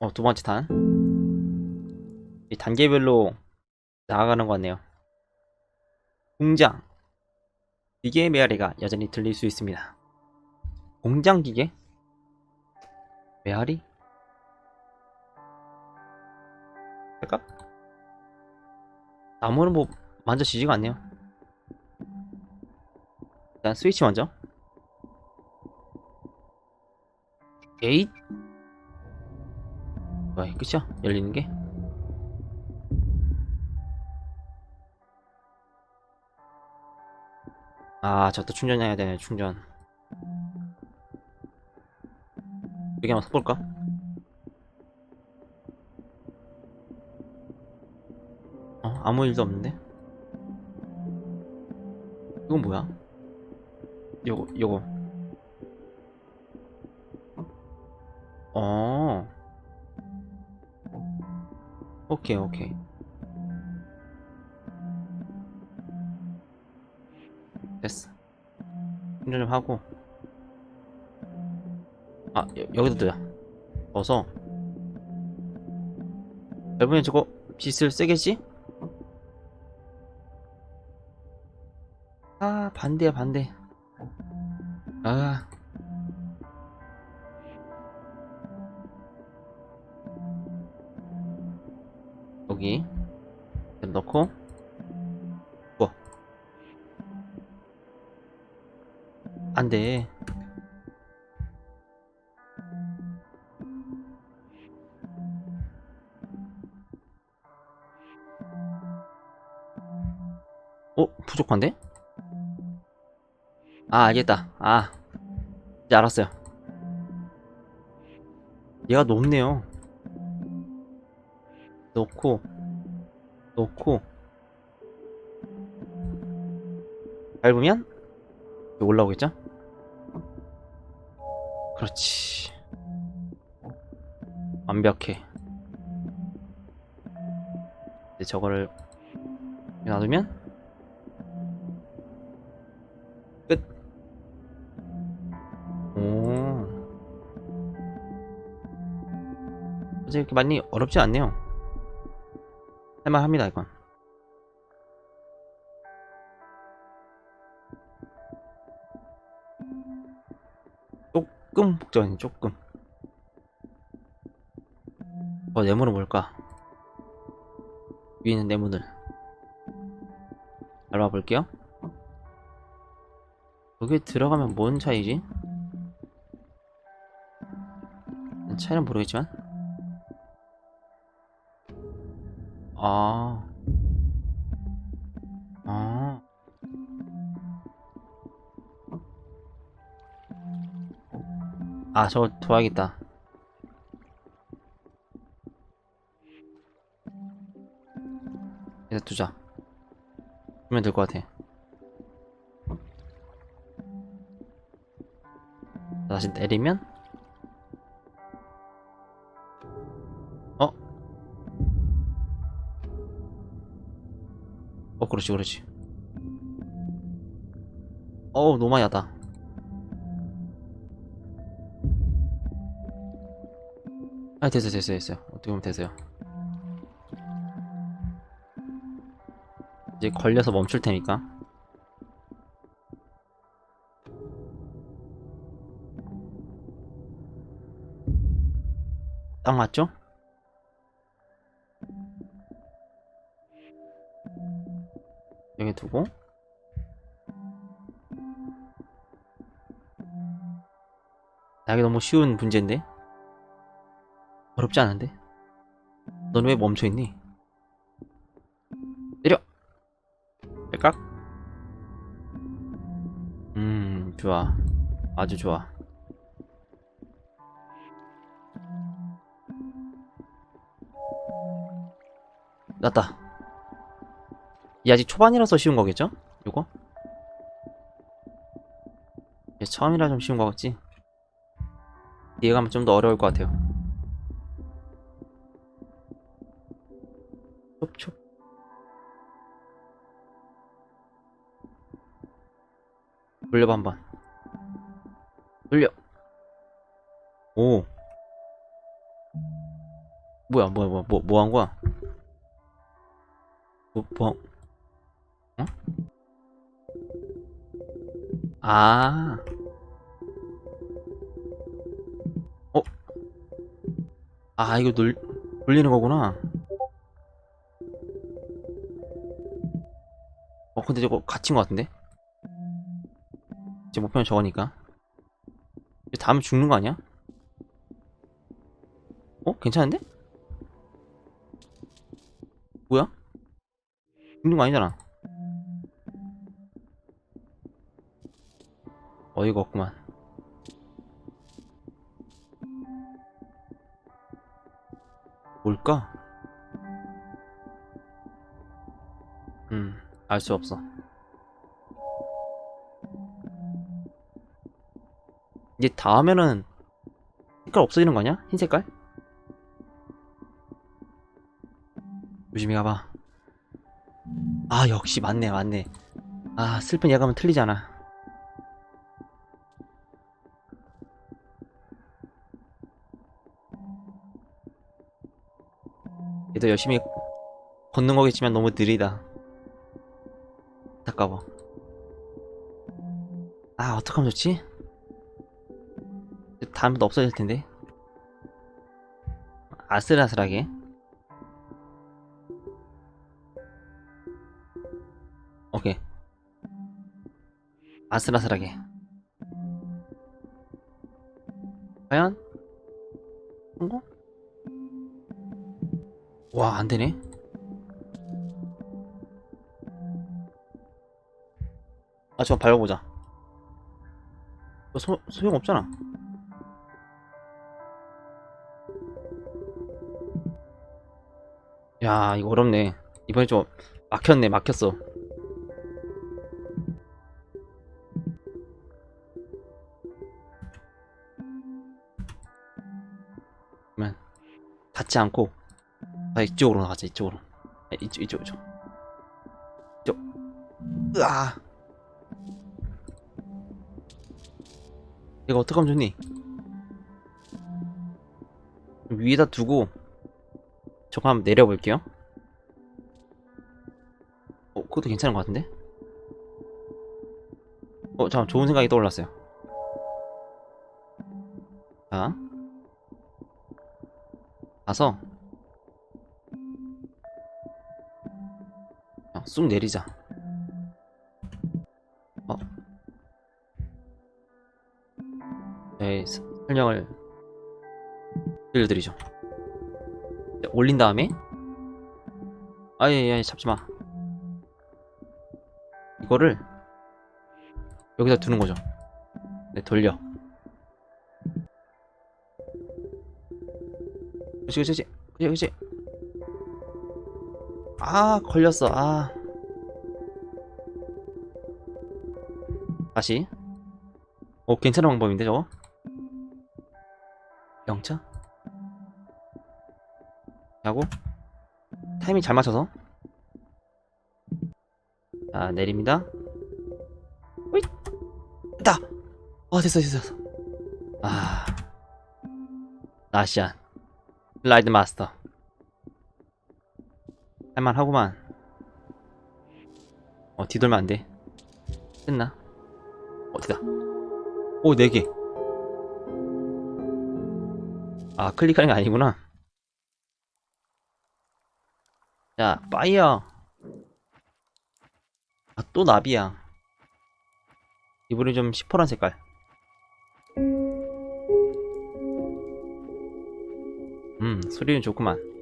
어, 두 번째 탄. 이 단계별로 나아가는 것 같네요. 공장. 기계의 메아리가 여전히 들릴 수 있습니다. 공장 기계? 메아리? 될까? 나무는 뭐 만져지지가 않네요. 일단 스위치 먼저. 에잇! 뭐야, 끝이야? 열리는 게? 아, 저 또 충전해야 되네, 충전. 여기 한번 써볼까? 어, 아무 일도 없는데? 이건 뭐야? 요거, 요거. 어. 오케이, 오케이. 됐어. 충전 좀 하고. 아, 여, 여기도 뜨야. 어서. 여러분이 저거 빛을 세겠지? 아, 반대야, 반대. 아. 좀 넣고. 우와. 안 돼. 어? 부족한데? 아, 알겠다. 아, 이제 알았어요. 얘가 높네요. 놓고, 놓고, 밟으면 올라오겠죠? 그렇지. 완벽해. 이제 저거를 놔두면 끝. 오. 어제 이렇게 많이 어렵지 않네요. 할만합니다, 이건. 조금 복잡하네, 조금. 어, 네모는 뭘까? 위에 있는 네모들. 밟아 볼게요. 여기 들어가면 뭔 차이지? 차이는 모르겠지만. 아. 아. 아, 저거 도와야겠다. 일단 두자. 두면 될 것 같아. 다시 내리면? 어, 그렇지, 그렇지. 어우, 너무 많이 왔다. 아, 됐어, 됐어, 됐어요. 어떻게 보면 됐어요. 이제 걸려서 멈출 테니까. 딱 맞죠? 여기 두고 나게 너무 쉬운 문제인데 어렵지 않은데 넌왜 멈춰있니? 내려! 될깍? 음 좋아 아주 좋아 났다. 이 아직 초반이라서 쉬운 거겠죠? 얘 처음이라 좀 쉬운 거겠지? 뒤에 가면 좀 더 어려울 것 같아요. 촉촉. 돌려봐 한번. 돌려. 오. 뭐야 뭐야 뭐야 뭐 뭐 한 거야? 뭐 뭐? 어? 아. 어? 아 이거 놀 돌리는 거구나. 어 근데 저거 갇힌 거 같은데? 제 목표는 저거니까. 다음에 죽는 거 아니야? 어? 괜찮은데? 뭐야? 죽는 거 아니잖아. 어이가 없구만. 뭘까? 음, 알 수 없어. 이제 다음에는 색깔 없어지는 거 아니야? 흰 색깔? 조심히 가봐. 아, 역시 맞네, 맞네. 아, 슬픈 예감은 틀리잖아. 얘도 열심히 걷는 거겠지만 너무 느리다. 안타까워. 아, 어떡하면 좋지? 다음부터 없어질 텐데. 아슬아슬하게. 오케이. 아슬아슬하게. 과연? 성공? 와, 안 되네. 아, 저거 밟아보자. 이거 소, 소용없잖아. 야, 이거 어렵네. 이번에 좀 막혔네, 막혔어. 그러면 닿지 않고 아, 이쪽으로 나가자, 이쪽으로. 아, 이쪽, 이쪽, 이쪽. 이쪽. 으아. 이거 어떡하면 좋니? 위에다 두고 저거 한번 내려볼게요. 어, 그것도 괜찮은 것 같은데? 어, 잠깐 좋은 생각이 떠올랐어요. 자, 가서 쑥 내리자. 어, 네, 스- 설명을 들려드리죠. 자, 올린 다음에 아예 예, 잡지 마. 이거를 여기다 두는 거죠. 네, 돌려. 그치, 그치, 그치, 그치, 그치. 아, 걸렸어. 아. 다시. 어, 괜찮은 방법인데, 저거? 영차? 하고, 타이밍 잘 맞춰서. 자, 내립니다. 호잇! 됐다! 어, 됐어, 됐어, 됐어. 아. 나시안. 라이드 마스터. 할만하구만. 어, 뒤돌면 안 돼. 됐나? 어, 됐다. 오, 4개. 아, 클릭하는 게 아니구나. 자, 파이어. 아, 또 나비야. 이번에 좀 시퍼런 색깔. 음, 소리는 좋구만.